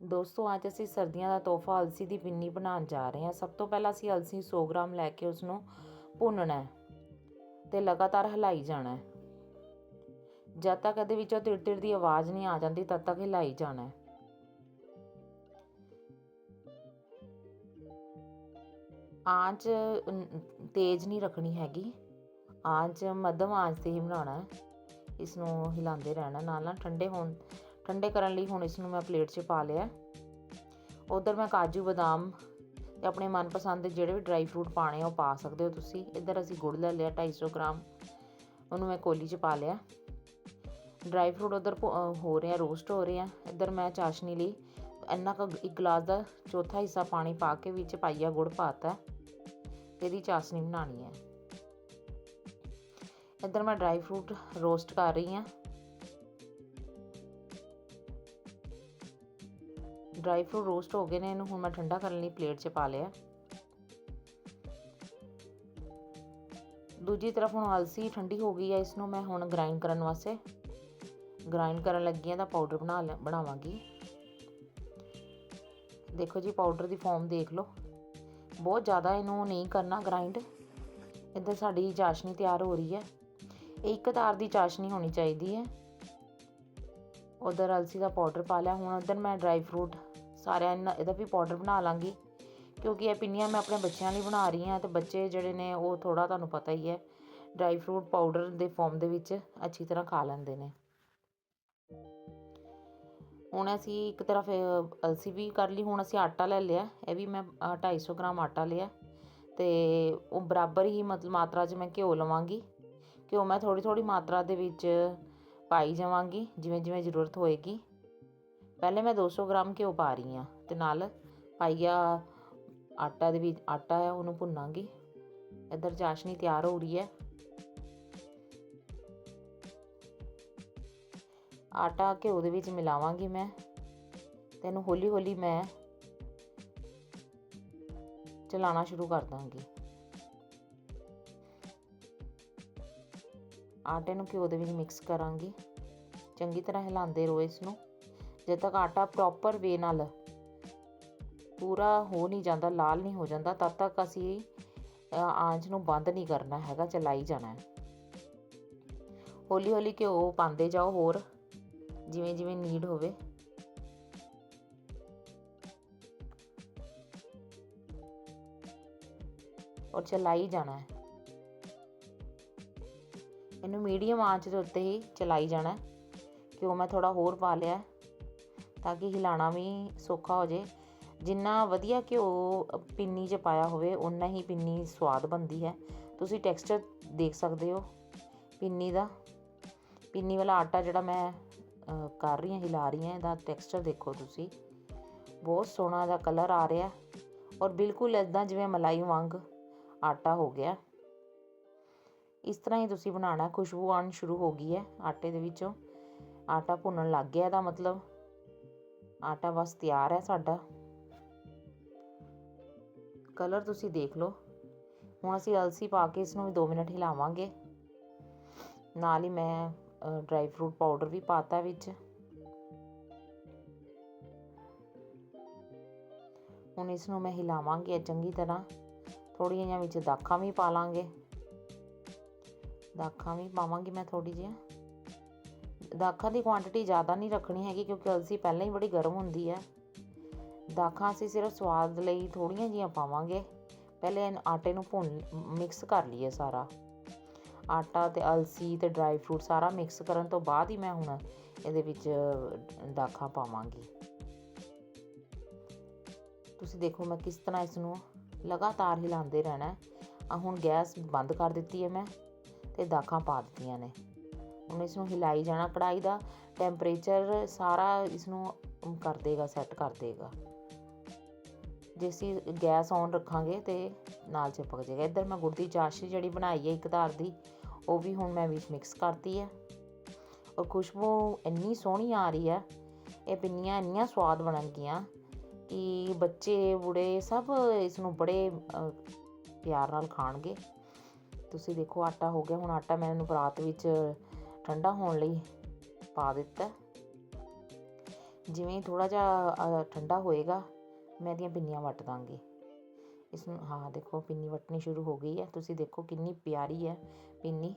ਦੋਸਤੋ, ਅੱਜ ਅਸੀਂ ਸਰਦੀਆਂ ਦਾ ਤੋਹਫਾ ਅਲਸੀ ਦੀ ਪਿੰਨੀ ਬਣਾਉਣ ਜਾ ਰਹੇ ਹਾਂ। ਸਭ ਤੋਂ ਪਹਿਲਾਂ ਅਸੀਂ ਅਲਸੀ 100 ਗ੍ਰਾਮ ਲੈ ਕੇ ਉਸ ਨੂੰ ਭੁੰਨਣਾ ਹੈ ਤੇ ਲਗਾਤਾਰ ਹਿਲਾਈ ਜਾਣਾ ਹੈ। ਜਦ ਤੱਕ ਇਹਦੇ ਵਿੱਚੋਂ ਤਿੜ ਤਿੜ ਦੀ ਆਵਾਜ਼ ਨਹੀਂ ਆ ਜਾਂਦੀ, ਤਦ ਤੱਕ ਹਿਲਾਈ ਜਾਣਾ ਹੈ। ਆਂਚ ਤੇਜ਼ ਨਹੀਂ ਰੱਖਣੀ ਹੈਗੀ। ਆਂਚ ਮੱਧਮ ਆਂਚ ਤੇ ਹੀ ਬਣਾਉਣਾ ਹੈ। ਇਸ ਨੂੰ ਹਿਲਾਉਂਦੇ ਰਹਿਣਾ ਨਾਲ ਨਾਲ ਠੰਡੇ ਹੋਣ ਠੰਡੇ ਕਰਨ ਲਈ ਹੁਣ ਇਸ ਨੂੰ ਮੈਂ ਪਲੇਟ 'ਚ ਪਾ ਲਿਆ। ਉਧਰ ਮੈਂ ਕਾਜੂ ਬਦਾਮ ਤੇ ਆਪਣੇ ਮਨਪਸੰਦ ਦੇ ਜਿਹੜੇ ਵੀ ਡਰਾਈ ਫਰੂਟ ਪਾਣੇ ਆ ਉਹ ਪਾ ਸਕਦੇ ਹੋ ਤੁਸੀਂ। ਇੱਧਰ ਅਸੀਂ ਗੁੜ ਲੈ ਲਿਆ 250 ਗ੍ਰਾਮ, ਉਹਨੂੰ ਮੈਂ ਕੋਲੀ 'ਚ ਪਾ ਲਿਆ। ਡਰਾਈ ਫਰੂਟ ਉਧਰ ਹੋ ਰਿਹਾ ਰੋਸਟ ਹੋ ਰਿਹਾ ਇੱਧਰ ਮੈਂ ਚਾਸ਼ਨੀ ਲਈ ਇੰਨਾ ਕੁ ਇੱਕ ਗਲਾਸ ਦਾ ਚੌਥਾ ਹਿੱਸਾ ਪਾਣੀ ਪਾ ਕੇ ਵਿੱਚ ਪਾਈਆ ਗੁੜ ਪਾਤਾ। ਇਹਦੀ ਚਾਸ਼ਨੀ ਬਣਾਉਣੀ ਹੈ ਇੱਧਰ ਮੈਂ ਡਰਾਈ ਫਰੂਟ ਰੋਸਟ ਕਰ ਰਹੀ ਹਾਂ ਡਰਾਈ ਫਰੂਟ ਰੋਸਟ ਹੋ ਗਏ ਨੇ, ਇਹਨੂੰ ਹੁਣ ਮੈਂ ਠੰਡਾ ਕਰਨ ਲਈ ਪਲੇਟ 'ਚ ਪਾ ਲਿਆ। ਦੂਜੀ ਤਰਫ ਹੁਣ ਅਲਸੀ ਠੰਡੀ ਹੋ ਗਈ ਹੈ ਇਸ ਨੂੰ ਮੈਂ ਹੁਣ ਗ੍ਰਾਈਂਡ ਕਰਨ ਵਾਸਤੇ। ਗ੍ਰਾਈਂਡ ਕਰਨ ਲੱਗੀ ਹਾਂ ਤਾਂ ਪਾਊਡਰ ਬਣਾ ਲਿਆ- ਬਣਾਵਾਂਗੀ। ਦੇਖੋ ਜੀ ਪਾਊਡਰ ਦੀ ਫਾਰਮ ਦੇਖ ਲਓ। ਬਹੁਤ ਜ਼ਿਆਦਾ ਇਹਨੂੰ ਨਹੀਂ ਕਰਨਾ ਗ੍ਰਾਈਂਡ ਇੱਧਰ ਸਾਡੀ ਚਾਸ਼ਨੀ ਤਿਆਰ ਹੋ ਰਹੀ ਹੈ। ਇਹ ਇੱਕ ਤਾਰ ਦੀ ਚਾਸ਼ਨੀ ਹੋਣੀ ਚਾਹੀਦੀ ਹੈ। ਉਧਰ ਅਲਸੀ ਦਾ ਪਾਊਡਰ ਪਾ ਲਿਆ ਹੁਣ ਉਧਰ ਮੈਂ ਡਰਾਈ ਫਰੂਟ ਸਾਰਿਆਂ ਇਹਦਾ ਵੀ ਪਾਊਡਰ ਬਣਾ ਲਾਂਗੀ ਕਿਉਂਕਿ ਇਹ ਪਿੰਨੀਆਂ ਮੈਂ ਆਪਣੇ ਬੱਚਿਆਂ ਲਈ ਬਣਾ ਰਹੀ ਹਾਂ ਤੇ ਬੱਚੇ ਜਿਹੜੇ ਨੇ ਉਹ ਥੋੜਾ ਤੁਹਾਨੂੰ ਪਤਾ ਹੀ ਹੈ ਡਰਾਈ ਫਰੂਟ ਪਾਊਡਰ ਦੇ ਫਾਰਮ ਦੇ ਵਿੱਚ ਅੱਛੀ ਤਰ੍ਹਾਂ ਖਾ ਲੈਂਦੇ ਨੇ। ਹੁਣ ਅਸੀਂ ਇੱਕ ਤਰਫ ਅ, ਅਲਸੀ ਵੀ ਕਰ ਲਈ ਹੁਣ ਅਸੀਂ ਆਟਾ ਲੈ ਲਿਆ ਇਹ ਵੀ ਮੈਂ ਅ, 250 ਗ੍ਰਾਮ ਆਟਾ ਲਿਆ ਤੇ ਉਹ ਬਰਾਬਰ ਹੀ ਮਤਲਬ ਮਾਤਰਾ 'ਚ ਮੈਂ ਘਿਓ ਲਵਾਂਗੀ ਘਿਓ ਮੈਂ ਥੋੜੀ ਥੋੜੀ ਮਾਤਰਾ ਦੇ ਵਿੱਚ ਪਾਈ ਜਾਵਾਂਗੀ, ਜਿਵੇਂ ਜਿਵੇਂ ਜ਼ਰੂਰਤ ਹੋਏਗੀ। ਪਹਿਲੇ ਮੈਂ 200 ਗ੍ਰਾਮ ਘਿਓ ਪਾ ਰਹੀ ਹਾਂ ਤੇ ਨਾਲ ਪਾਈਆ ਆਟਾ ਦੇ ਵਿੱਚ, ਆਟਾ ਹੈ ਉਹਨੂੰ ਭੁੰਨਾਂਗੀ। ਇੱਧਰ ਚਾਸ਼ਨੀ ਤਿਆਰ ਹੋ ਰਹੀ ਹੈ। ਆਟਾ ਘਿਓ ਦੇ ਵਿੱਚ ਮਿਲਾਵਾਂਗੀ ਮੈਂ। ਤੇ ਇਹਨੂੰ ਹੌਲੀ ਹੌਲੀ ਮੈਂ ਚਲਾਉਣਾ ਸ਼ੁਰੂ ਕਰ ਦਾਂਗੀ। ਆਟੇ ਨੂੰ ਘਿਓ ਦੇ ਵਿੱਚ ਮਿਕਸ ਕਰਾਂਗੀ। ਚੰਗੀ ਤਰ੍ਹਾਂ ਹਿਲਾਉਂਦੇ ਰਹੋ ਇਸ ਨੂੰ ਜਦ ਤੱਕ ਆਟਾ ਪ੍ਰੋਪਰ ਵੇ ਨਾਲ ਪੂਰਾ ਹੋ ਨਹੀਂ ਜਾਂਦਾ ਲਾਲ ਨਹੀਂ ਹੋ ਜਾਂਦਾ ਤਦ ਤੱਕ ਅਸੀਂ ਅ, ਆਂਚ ਨੂੰ ਬੰਦ ਨਹੀਂ ਕਰਨਾ ਹੈਗਾ ਚਲਾਈ ਜਾਣਾ ਹੈ। ਹੌਲੀ ਹੌਲੀ ਘਿਓ ਪਾਉਂਦੇ ਜਾਓ ਹੋਰ ਜਿਵੇਂ ਜਿਵੇਂ ਨੀਡ ਹੋਵੇ। ਔਰ ਚਲਾਈ ਜਾਣਾ ਹੈ। ਇਹਨੂੰ ਮੀਡੀਅਮ ਆਂਚ ਦੇ ਉੱਤੇ ਹੀ ਚਲਾਈ ਜਾਣਾ ਘਿਓ ਮੈਂ ਥੋੜਾ ਹੋਰ ਪਾ ਲਿਆ ਤਾਂ ਕਿ ਹਿਲਾਣਾ ਵੀ ਸੌਖਾ ਹੋ ਜੇ ਜਿੰਨਾ ਵਧੀਆ ਘਿਓ ਪਿੰਨੀ 'ਚ ਪਾਇਆ ਹੋਵੇ ਉਨਾ ਹੀ ਪਿੰਨੀ ਸਵਾਦ ਬਣਦੀ ਹੈ। ਤੁਸੀਂ ਟੈਕਸਚਰ ਦੇਖ ਸਕਦੇ ਹੋ ਪਿੰਨੀ ਦਾ। ਪਿੰਨੀ ਵਾਲਾ ਆਟਾ ਜਿਹੜਾ ਮੈਂ ਕਰ ਰਹੀ ਹਾਂ, ਹਿਲਾ ਰਹੀ ਹਾਂ, ਇਹਦਾ ਟੈਕਸਚਰ ਦੇਖੋ ਤੁਸੀਂ। ਬਹੁਤ ਸੋਹਣਾ ਦਾ ਕਲਰ ਆ ਰਿਹਾ ਔਰ ਬਿਲਕੁਲ ਇਦਾਂ ਜਿਵੇਂ ਮਲਾਈ ਵਾਂਗ ਆਟਾ ਹੋ ਗਿਆ। ਇਸ ਤਰ੍ਹਾਂ ਹੀ ਤੁਸੀਂ ਬਣਾਉਣਾ, ਖੁਸ਼ਬੂ ਆਉਣ ਸ਼ੁਰੂ ਹੋ ਗਈ ਹੈ ਆਟੇ ਦੇ ਵਿੱਚੋਂ। ਆਟਾ ਭੁੰਨਣ ਲੱਗ ਗਿਆ ਇਹਦਾ ਮਤਲਬ। ਆਟਾ ਬਸ ਤਿਆਰ ਹੈ ਸਾਡਾ। ਕਲਰ ਤੁਸੀਂ ਦੇਖ ਲਓ। ਹੁਣ ਅਸੀਂ ਅਲਸੀ ਪਾ ਕੇ ਇਸ ਨੂੰ ਵੀ 2 ਮਿੰਟ ਹਿਲਾਵਾਂਗੇ। ਨਾਲ ਹੀ ਮੈਂ ਡਰਾਈ ਫਰੂਟ ਪਾਊਡਰ ਵੀ ਪਾਤਾ ਵਿੱਚ। ਹੁਣ ਇਸ ਨੂੰ ਮੈਂ ਹਿਲਾਵਾਂਗੀ ਚੰਗੀ ਤਰ੍ਹਾਂ। ਥੋੜ੍ਹੀਆਂ ਜਿਹੀਆਂ ਵਿੱਚ ਦਾਖਾਂ ਵੀ ਪਾ ਲਾਂਗੇ। ਦਾਖਾਂ ਵੀ ਪਾਵਾਂਗੀ ਮੈਂ ਥੋੜੀ ਜਿਹੀਆਂ ਦਾਖਾਂ ਦੀ ਕੁਆਂਟੀਟੀ ਜ਼ਿਆਦਾ ਨਹੀਂ ਰੱਖਣੀ ਹੈਗੀ ਕਿਉਂਕਿ ਅਲਸੀ ਪਹਿਲਾਂ ਹੀ ਬੜੀ ਗਰਮ ਹੁੰਦੀ ਹੈ। ਦਾਖਾਂ ਅਸੀਂ ਸਿਰਫ ਸਵਾਦ ਲਈ ਥੋੜੀਆਂ ਜੀਆਂ ਪਾਵਾਂਗੇ। ਪਹਿਲੇ ਆਟੇ ਨੂੰ ਭੁੰਨ ਮਿਕਸ ਕਰ ਲਈਏ ਸਾਰਾ। ਆਟਾ ਤੇ ਅਲਸੀ ਤੇ ਡਰਾਈ ਫਰੂਟ ਸਾਰਾ ਮਿਕਸ ਕਰਨ ਤੋਂ ਬਾਅਦ ਹੀ ਮੈਂ ਹੁਣ ਇਹਦੇ ਵਿੱਚ ਦਾਖਾਂ ਪਾਵਾਂਗੀ। ਤੁਸੀਂ ਦੇਖੋ ਮੈਂ ਕਿਸ ਤਰ੍ਹਾਂ ਇਸ ਨੂੰ ਲਗਾਤਾਰ ਹਿਲਾਉਂਦੇ ਰਹਿਣਾ ਆ ਹੁਣ ਗੈਸ ਬੰਦ ਕਰ ਦਿੱਤੀ ਹੈ ਮੈਂ। ਤੇ ਦਾਖਾਂ ਪਾ ਦਿੱਤੀਆਂ ਨੇ। ਹੁਣ ਇਸ ਨੂੰ ਹਿਲਾਈ ਜਾਣਾ ਕੜਾਈ ਦਾ ਟੈਂਪਰੇਚਰ ਸਾਰਾ ਇਸ ਨੂੰ ਕਰ ਦੇਗਾ, ਸੈੱਟ ਕਰ ਦੇਗਾ। ਜੇ ਅਸੀਂ ਗੈਸ ਔਨ ਰੱਖਾਂਗੇ ਤੇ ਨਾਲ ਚਿਪਕ ਜਾਏਗਾ। ਇੱਧਰ ਮੈਂ ਗੁੜ ਦੀ ਚਾਸ਼ਨੀ ਜਿਹੜੀ ਬਣਾਈ ਹੈ ਇੱਕ ਧਾਰ ਦੀ, ਉਹ ਵੀ ਹੁਣ ਮੈਂ ਵਿੱਚ ਮਿਕਸ ਕਰਤੀ ਹੈ। ਔਰ ਖੁਸ਼ਬੂ ਇੰਨੀ ਸੋਹਣੀ ਆ ਰਹੀ ਹੈ, ਇਹ ਪਿੰਨੀਆਂ ਇੰਨੀਆਂ ਸਵਾਦ ਬਣਨਗੀਆਂ ਕਿ ਬੱਚੇ ਬੁੜੇ ਸਭ ਇਸ ਨੂੰ ਬੜੇ ਪਿਆਰ ਨਾਲ ਖਾਣਗੇ। ਤੁਸੀਂ ਦੇਖੋ ਆਟਾ ਹੋ ਗਿਆ, ਹੁਣ ਆਟਾ ਮੈਂ ਇਹਨੂੰ ਪਰਾਤ ਵਿੱਚ ਠੰਡਾ ਹੋਣ ਲਈ ਪਾ ਦਿੱਤਾ। ਜਿਵੇਂ ਥੋੜਾ ਜਿਹਾ ਠੰਡਾ ਹੋਏਗਾ, ਮੈਂ ਇਹਦੀਆਂ ਪਿੰਨੀਆਂ ਵੱਟ ਦਾਂਗੀ। ਇਸ ਨੂੰ, ਹਾਂ, ਦੇਖੋ ਪਿੰਨੀ ਵੱਟਣੀ ਸ਼ੁਰੂ ਹੋ ਗਈ ਹੈ। ਤੁਸੀਂ ਦੇਖੋ ਕਿੰਨੀ ਪਿਆਰੀ ਹੈ ਪਿੰਨੀ।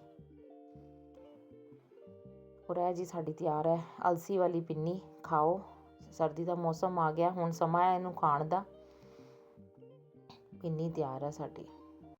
ਔਰ ਇਹ ਜੀ ਸਾਡੀ ਤਿਆਰ ਹੈ, ਅਲਸੀ ਵਾਲੀ ਪਿੰਨੀ, ਖਾਓ। ਸਰਦੀ ਦਾ ਮੌਸਮ ਆ ਗਿਆ, ਹੁਣ ਸਮਾਂ ਹੈ ਇਹਨੂੰ ਖਾਣ ਦਾ। ਪਿੰਨੀ ਤਿਆਰ ਹੈ ਸਾਡੀ।